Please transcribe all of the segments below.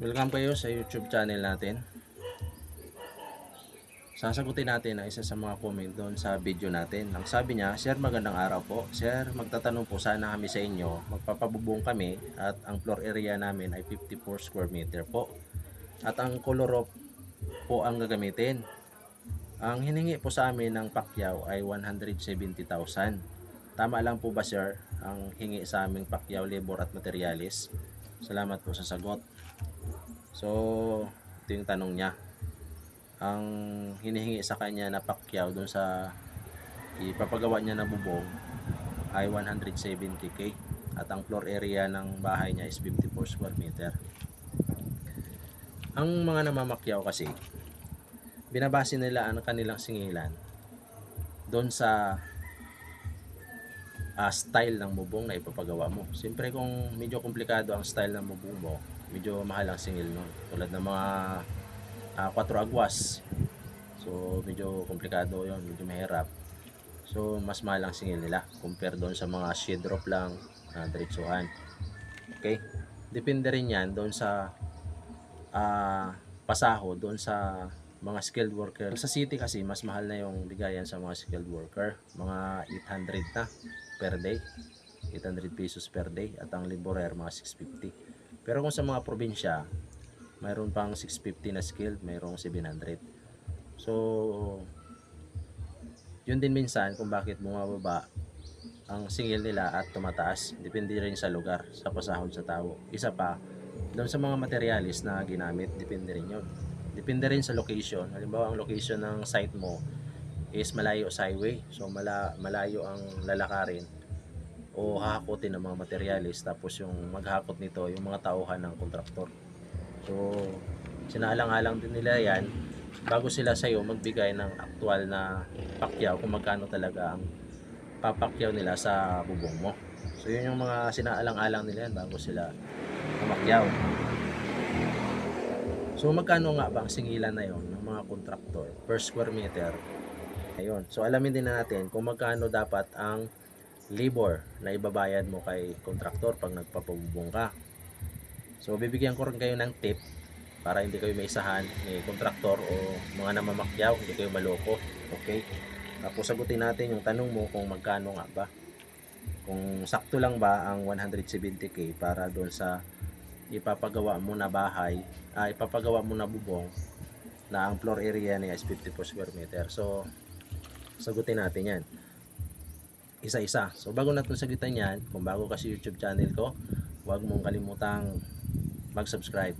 Welcome kayo sa YouTube channel natin. Sasagutin natin ang isa sa mga comment doon sa video natin. Ang sabi niya, Sir magandang araw po. Sir, magtatanong po sana kami sa inyo. Magpapabubong kami at ang floor area namin ay 54 square meter po. At ang color po ang gagamitin. Ang hiningi po sa amin ng pakyaw ay 170,000. Tama lang po ba sir ang hingi sa aming pakyaw, labor at materialis? Salamat po sa sagot. So, ito yung tanong niya. Ang hinihingi sa kanya na pakyaw dun sa ipapagawa niya na bubong ay 170k at ang floor area ng bahay niya is 54 square meter. Ang mga namamakyaw kasi binabase nila ang kanilang singilan doon sa ah, style ng bubong na ipapagawa mo. Siyempre kung medyo komplikado ang style ng bubong mo, medyo mahal ang singil nun. Tulad ng mga ah, 4 agwas. So medyo komplikado yon medyo mahirap. So mas mahal ang singil nila compare doon sa mga shade drop lang na diretsuhan. Okay? Depende rin yan doon sa ah, pasaho, doon sa mga skilled worker. Sa city kasi, mas mahal na yung bigayan sa mga skilled worker. Mga 800 na per day. 800 pesos per day. At ang laborer, mga 650. Pero kung sa mga probinsya, mayroon pang 650 na skilled, mayroong 700. So, yun din minsan kung bakit bumababa ang singil nila at tumataas. Depende rin sa lugar, sa pasahod sa tao. Isa pa, doon sa mga materialis na ginamit, depende rin yun. Depende rin sa location. Halimbawa, ang location ng site mo is malayo sa highway. So, mala, malayo ang lalakarin o hahakutin ng mga materialis. Tapos, yung maghakot nito, yung mga tauhan ng kontraktor. So, sinaalang-alang din nila yan bago sila sa'yo magbigay ng aktual na pakyaw kung magkano talaga ang papakyaw nila sa bubong mo. So, yun yung mga sinaalang-alang nila yan bago sila pumakyaw. So magkano nga ba ang singilan na yon ng mga kontraktor per square meter? Ayun. So alamin din natin kung magkano dapat ang labor na ibabayad mo kay kontraktor pag nagpapabubong ka. So bibigyan ko rin kayo ng tip para hindi kayo maisahan ni kontraktor o mga namamakyaw, hindi kayo maloko. Okay? Tapos sagutin natin yung tanong mo kung magkano nga ba. Kung sakto lang ba ang 170k para doon sa ipapagawa mo na bahay, ah, ipapagawa mo na bubong na ang floor area niya is 54 square meter. So, sagutin natin yan. Isa-isa. So, bago natin sagutin yan, kung bago ka sa YouTube channel ko, huwag mong kalimutang mag-subscribe.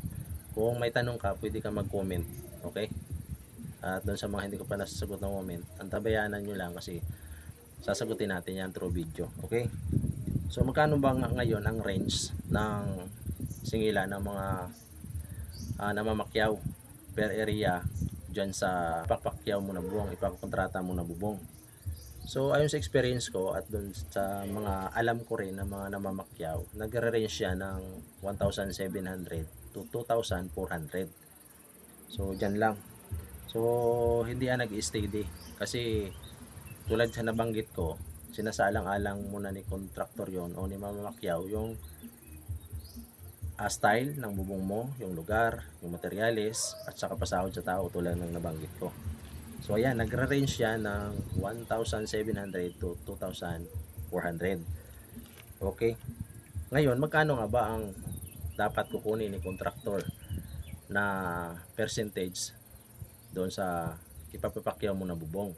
Kung may tanong ka, pwede ka mag-comment. Okay? At doon sa mga hindi ko pa nasasagot ng comment, antabayanan nyo lang kasi sasagutin natin yan through video. Okay? So, magkano ba nga ngayon ang range ng singila ng mga uh, namamakyaw per area dyan sa papakyaw mo na buwang, ipakontrata mo na bubong. So, ayon sa experience ko at dun sa mga alam ko rin na mga namamakyaw, nagre-range siya ng 1,700 to 2,400. So, dyan lang. So, hindi yan nag-steady. Kasi, tulad sa nabanggit ko, sinasalang-alang muna ni contractor yon o ni mamamakyaw yung uh, style ng bubong mo, yung lugar, yung materialis, at saka pasahod sa tao tulad ng nabanggit ko. So ayan, nagre-range siya ng 1,700 to 2,400. Okay. Ngayon, magkano nga ba ang dapat kukunin ni contractor na percentage doon sa ipapapakyaw mo na bubong?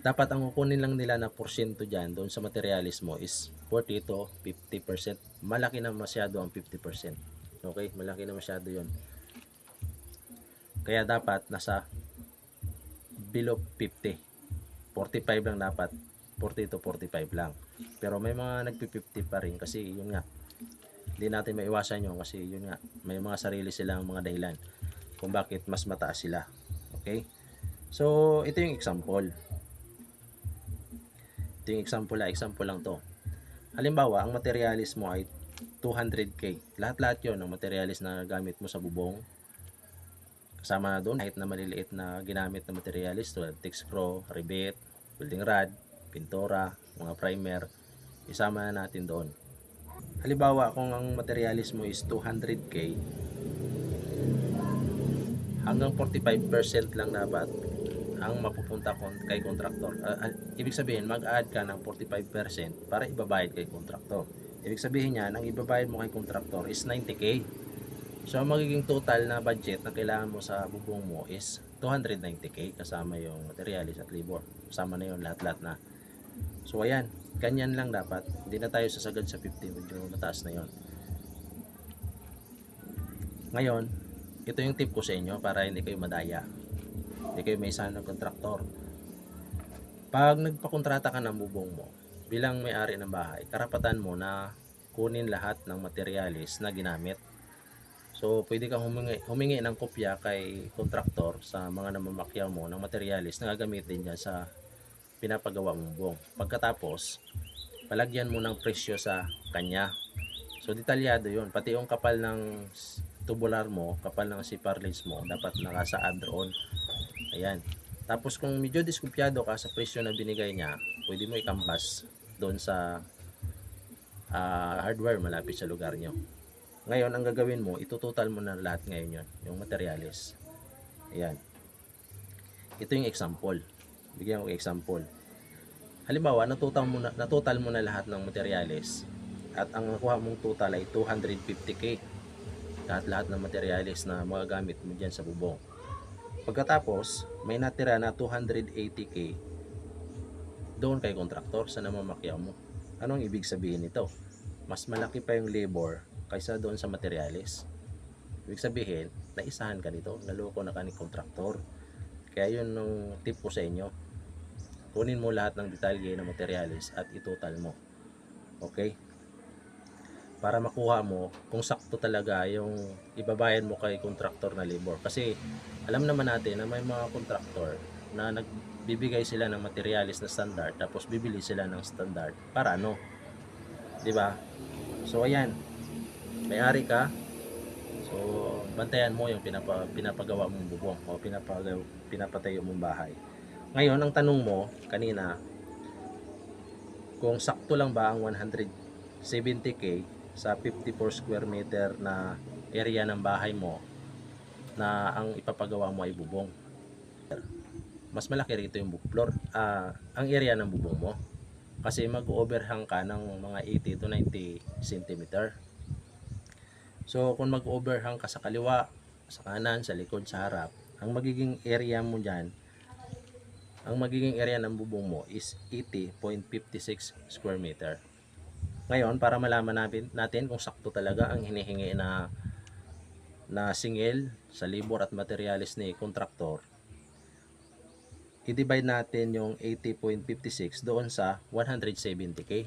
Dapat ang kukunin lang nila na porsyento dyan doon sa materialis mo is 40 to 50%. Malaki na masyado ang 50%. Okay? Malaki na masyado yon Kaya dapat nasa below 50. 45 lang dapat. 40 to 45 lang. Pero may mga nagpi-50 pa rin kasi yun nga. Hindi natin maiwasan yun kasi yun nga. May mga sarili silang mga dahilan kung bakit mas mataas sila. Okay? So, ito yung example ito yung example lang, example lang to. Halimbawa, ang materialis mo ay 200k. Lahat-lahat yon ng materialis na gamit mo sa bubong. Kasama na doon kahit na maliliit na ginamit na materialis tulad text screw, rivet, welding rod, pintura, mga primer. Isama na natin doon. Halimbawa, kung ang materialis mo is 200k, hanggang 45% lang dapat ang mapupunta kay kontraktor. Ah, ah, ibig sabihin, mag-add ka ng 45% para ibabayad kay kontraktor. Ibig sabihin niyan, ang ibabayad mo kay kontraktor is 90k. So, magiging total na budget na kailangan mo sa bubong mo is 290k kasama yung materialis at labor. Kasama na yung lahat-lahat na. So, ayan. Ganyan lang dapat. Hindi na tayo sasagad sa 50. Medyo mataas na yon. Ngayon, ito yung tip ko sa inyo para hindi kayo madaya. Hindi kayo may sana ng kontraktor. Pag nagpakontrata ka ng bubong mo, bilang may-ari ng bahay, karapatan mo na kunin lahat ng materialis na ginamit. So, pwede kang humingi, humingi ng kopya kay kontraktor sa mga namamakyaw mo ng materialis na gagamitin dyan sa pinapagawa mong buong. Pagkatapos, palagyan mo ng presyo sa kanya. So, detalyado yun. Pati yung kapal ng tubular mo, kapal ng siparlins mo, dapat nakasaad roon. Ayan. Tapos kung medyo diskumpyado ka sa presyo na binigay niya, pwede mo ikambas doon sa ah, hardware malapit sa lugar nyo. Ngayon, ang gagawin mo, itutotal mo na lahat ngayon yun, yung materialis. Ayan. Ito yung example. Bigyan ko example. Halimbawa, natutal mo na, natutal mo na lahat ng materialis at ang nakuha mong total ay 250k. Lahat-lahat ng materialis na magagamit mo dyan sa bubong. Pagkatapos, may natira na 280k doon kay kontraktor sa namamakyaw mo. Anong ibig sabihin nito? Mas malaki pa yung labor kaysa doon sa materialis. Ibig sabihin, naisahan ka nito, naloko na ka ni kontraktor. Kaya yun yung tip ko sa inyo. Kunin mo lahat ng detalye ng materialis at itotal mo. Okay? Para makuha mo kung sakto talaga yung ibabayad mo kay kontraktor na labor. Kasi alam naman natin na may mga kontraktor na nagbibigay sila ng materialis na standard tapos bibili sila ng standard para ano? 'di ba? So ayan. May-ari ka. So bantayan mo yung pinapa, pinapagawa mong bubong o pinapagaw, pinapatayo mong bahay. Ngayon ang tanong mo kanina kung sakto lang ba ang 170k sa 54 square meter na area ng bahay mo na ang ipapagawa mo ay bubong. Mas malaki rito yung floor ah ang area ng bubong mo. Kasi mag-overhang ka ng mga 80 to 90 cm so kung mag-overhang ka sa kaliwa sa kanan, sa likod, sa harap ang magiging area mo dyan ang magiging area ng bubong mo is 80.56 square meter ngayon para malaman natin, natin kung sakto talaga ang hinihingi na na singil sa libor at materialis ni kontraktor i-divide natin yung 80.56 doon sa 170k.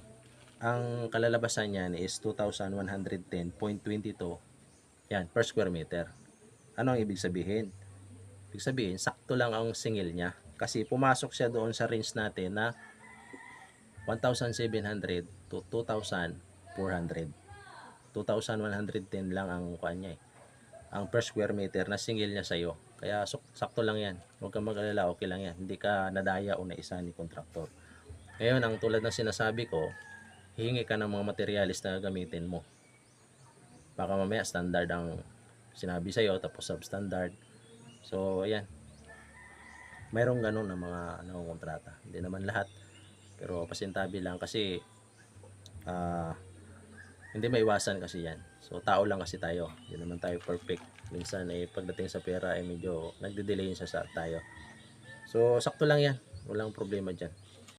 Ang kalalabasan niyan is 2,110.22 yan, per square meter. Ano ang ibig sabihin? Ibig sabihin, sakto lang ang singil niya. Kasi pumasok siya doon sa range natin na 1,700 to 2,400. 2,110 lang ang kuha niya eh. Ang per square meter na singil niya sa'yo. Kaya sok- sakto lang yan. Huwag kang mag-alala, okay lang yan. Hindi ka nadaya o naisa ni kontraktor. Ngayon, ang tulad ng sinasabi ko, hihingi ka ng mga materialis na gamitin mo. Baka mamaya standard ang sinabi sa'yo, tapos substandard. So, ayan. Mayroong ganun na mga nangungontrata. Hindi naman lahat. Pero pasintabi lang kasi ah hindi maiwasan kasi yan. So, tao lang kasi tayo. Hindi naman tayo perfect. Minsan, eh, pagdating sa pera, eh, medyo nagde-delay sa tayo. So, sakto lang yan. Walang problema dyan.